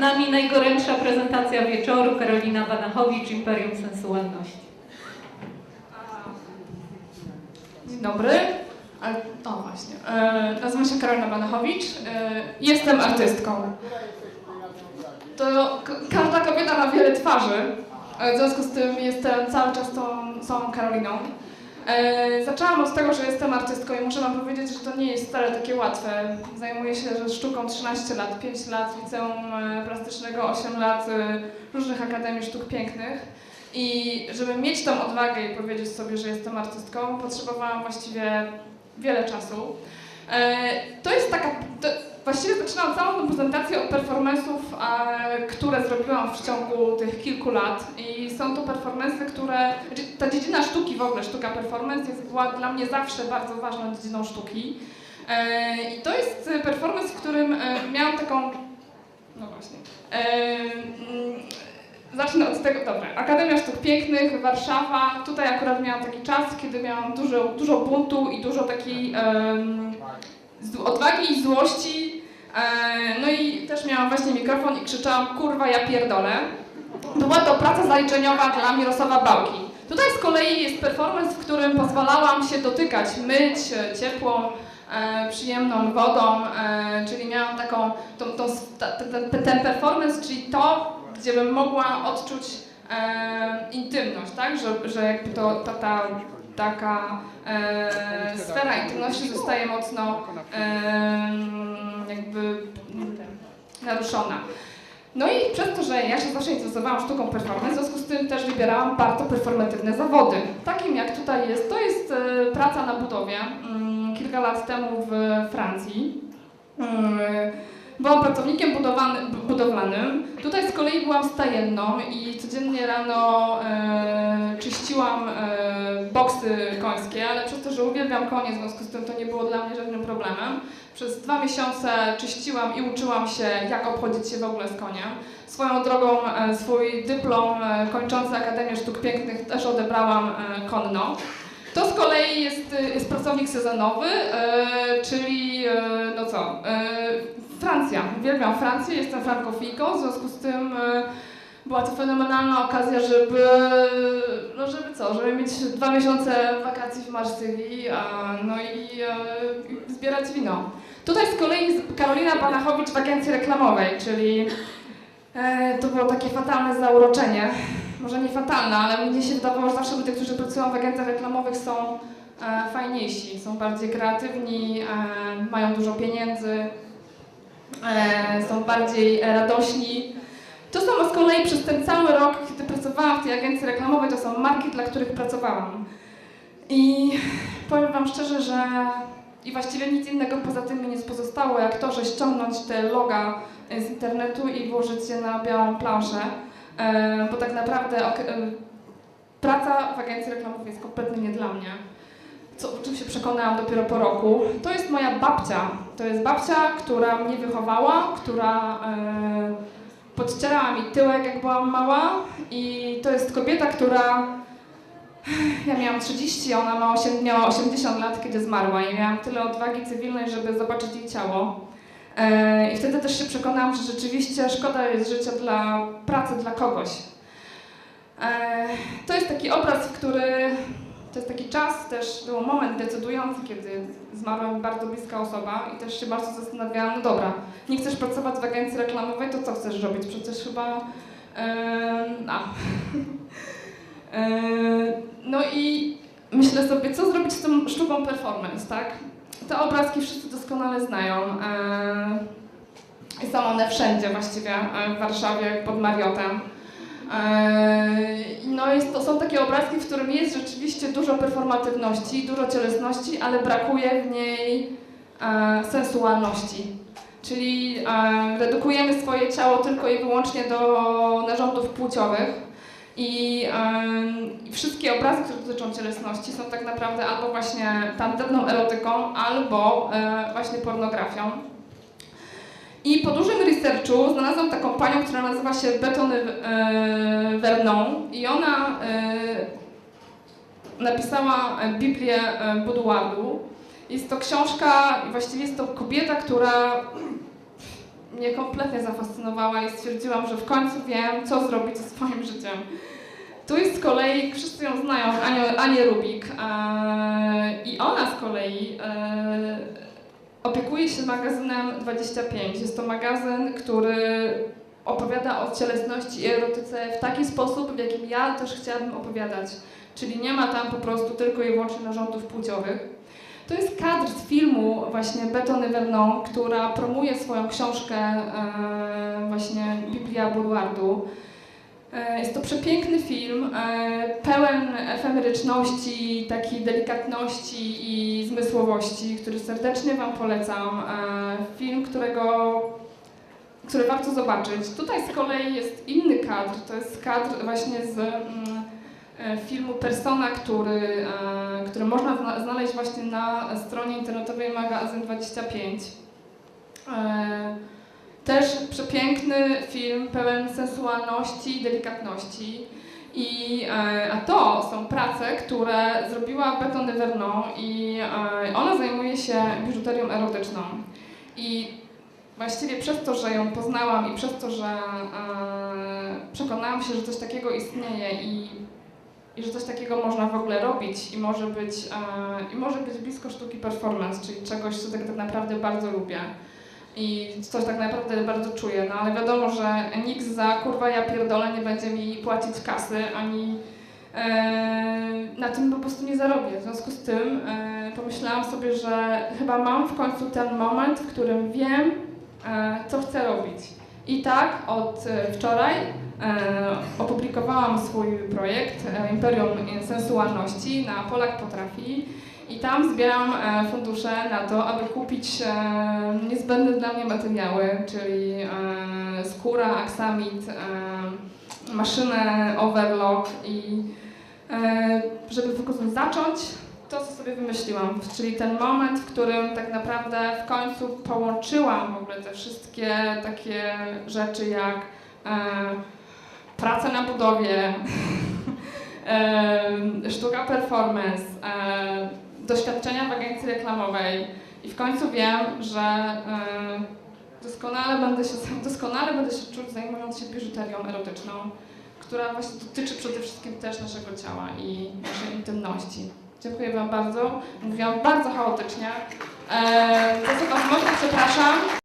nami najgorętsza prezentacja wieczoru Karolina Banachowicz, Imperium Sensualności. Dzień dobry. Ale, o właśnie. E, nazywam się Karolina Banachowicz. E, jestem artystką. To każda kobieta ma wiele twarzy. E, w związku z tym jestem cały czas tą samą Karoliną. E, zaczęłam od tego, że jestem artystką i muszę wam powiedzieć, że to nie jest wcale takie łatwe. Zajmuję się sztuką 13 lat, 5 lat liceum e, plastycznego, 8 lat e, różnych akademii sztuk pięknych. I żeby mieć tą odwagę i powiedzieć sobie, że jestem artystką, potrzebowałam właściwie wiele czasu. E, To jest taka. To, właściwie zaczynam całą tę prezentację od performance'ów, e, które zrobiłam w ciągu tych kilku lat. I są to performance'y, które. Znaczy, ta dziedzina sztuki w ogóle, sztuka performance, jest, była dla mnie zawsze bardzo ważną dziedziną sztuki. E, I to jest performance, w którym e, miałam taką. No właśnie. Mm, Zacznę od tego, dobra, Akademia Sztuk Pięknych, Warszawa. Tutaj akurat miałam taki czas, kiedy miałam dużo, dużo buntu i dużo takiej z- odwagi i złości. E, no i też miałam właśnie mikrofon i krzyczałam, kurwa, ja pierdolę. Była to praca zaliczeniowa dla Mirosława Bałki. Tutaj z kolei jest performance, w którym pozwalałam się dotykać, myć e, ciepłą, e, przyjemną wodą, e, czyli miałam taką, tą, tą, ten, ten, performance, czyli to, gdzie bym mogła odczuć e, intymność, tak? Że, że jakby to ta, ta taka e, sfera intymności zostaje mocno jakby mm, naruszona. No i przez to, że ja się zawsze interesowałam sztuką performance, w związku z tym też wybierałam bardzo performatywne zawody. Takim jak tutaj jest, to jest e, praca na budowie. Mm, Kilka lat temu w Francji. Byłam pracownikiem budowlanym. Tutaj z kolei byłam stajenną i codziennie rano e, czyściłam e, boksy końskie, ale przez to, że uwielbiam konie, w związku z tym to nie było dla mnie żadnym problemem. Przez dwa miesiące czyściłam i uczyłam się, jak obchodzić się w ogóle z koniem. Swoją drogą e, swój dyplom e, kończący Akademię Sztuk Pięknych też odebrałam e, konno. To z kolei jest, jest pracownik sezonowy, e, czyli no co, Francja. Uwielbiam Francję, jestem frankofilką, w związku z tym e, była to fenomenalna okazja, żeby, no żeby co, żeby mieć dwa miesiące wakacji w Marsylii, a, no i, e, zbierać wino. Tutaj z kolei Karolina Banachowicz w agencji reklamowej, czyli e, to było takie fatalne zauroczenie. Może nie fatalne, ale mnie się wydawało, że zawsze ludzie, którzy pracują w agencjach reklamowych są e, fajniejsi, są bardziej kreatywni, e, mają dużo pieniędzy, e, są bardziej e, radośni. To samo z kolei przez ten cały rok, kiedy pracowałam w tej agencji reklamowej, to są marki, dla których pracowałam. I powiem Wam szczerze, że i właściwie nic innego poza tym mi nie pozostało, jak to, że ściągnąć te loga e, z internetu i włożyć je na białą planszę, e, bo tak naprawdę e, praca w agencji reklamowej jest kompletnie nie dla mnie. Co, o czym się przekonałam dopiero po roku. To jest moja babcia. To jest babcia, która mnie wychowała, która e, podcierała mi tyłek, jak byłam mała i to jest kobieta, która ja miałam 30, a ona ma 8, miała 80 lat, kiedy zmarła i miałam tyle odwagi cywilnej, żeby zobaczyć jej ciało. E, I wtedy też się przekonałam, że rzeczywiście szkoda jest życia dla pracy dla kogoś. E, To jest taki obraz, w który czas, też był moment decydujący, kiedy zmarła mi bardzo bliska osoba i też się bardzo zastanawiałam, no dobra, nie chcesz pracować w agencji reklamowej, to co chcesz robić? Przecież chyba... Yy, a. Yy, no i myślę sobie, co zrobić z tą sztuką performance, tak? Te obrazki wszyscy doskonale znają. Yy, są one wszędzie właściwie, yy, w Warszawie, pod Mariotem. Eee, No to są takie obrazki, w którym jest rzeczywiście dużo performatywności, dużo cielesności, ale brakuje w niej e, sensualności. Czyli e, redukujemy swoje ciało tylko i wyłącznie do narządów płciowych. I e, wszystkie obrazy, które dotyczą cielesności są tak naprawdę albo właśnie tandetną erotyką, albo właśnie pornografią. I po dużym researchu znalazłam taką panią, która nazywa się Betony e, Vernon i ona e, napisała Biblię e, Boudoiru. Jest to książka właściwie jest to kobieta, która mnie kompletnie zafascynowała i stwierdziłam, że w końcu wiem, co zrobić ze swoim życiem. Tu jest z kolei, wszyscy ją znają, Anię, Rubik. I ona z kolei opiekuje się magazynem 25. Jest to magazyn, który opowiada o cielesności i erotyce w taki sposób, w jakim ja też chciałabym opowiadać. Czyli nie ma tam po prostu tylko i wyłącznie narządów płciowych. To jest kadr z filmu właśnie Betony Vernon, która promuje swoją książkę e, właśnie Biblia Burwardu. E, Jest to przepiękny film, e, pełen efemeryczności, takiej delikatności i zmysłowości, który serdecznie Wam polecam. E, Film, którego, który warto zobaczyć. Tutaj z kolei jest inny kadr, to jest kadr właśnie z mm, filmu Persona, który, który można zna- znaleźć właśnie na stronie internetowej magazyn 25. Też przepiękny film, pełen sensualności i delikatności. I, e, a to są prace, które zrobiła Betony Vernon i e, ona zajmuje się biżuterią erotyczną. I właściwie przez to, że ją poznałam i przez to, że e, przekonałam się, że coś takiego istnieje i, i że coś takiego można w ogóle robić i może być, i może być blisko sztuki performance, czyli czegoś, co tak, tak naprawdę bardzo lubię i coś tak naprawdę bardzo czuję, no ale wiadomo, że nikt za kurwa ja pierdolę nie będzie mi płacić kasy, ani e, na tym po prostu nie zarobię. W związku z tym e, pomyślałam sobie, że chyba mam w końcu ten moment, w którym wiem, e, co chcę robić. I tak od wczoraj opublikowałam swój projekt Imperium Sensualności na Polak Potrafi i tam zbieram e, fundusze na to, aby kupić e, niezbędne dla mnie materiały, czyli e, skóra, aksamit, maszynę overlock i żeby po prostu zacząć to, co sobie wymyśliłam, czyli ten moment, w którym tak naprawdę w końcu połączyłam w ogóle te wszystkie takie rzeczy jak praca na budowie, sztuka performance, doświadczenia w agencji reklamowej i w końcu wiem, że e, doskonale, będę się, doskonale będę się czuć zajmując się biżuterią erotyczną, która właśnie dotyczy przede wszystkim też naszego ciała i naszej intymności. Dziękuję Wam bardzo. Mówiłam bardzo chaotycznie. E, za co Was mocno przepraszam.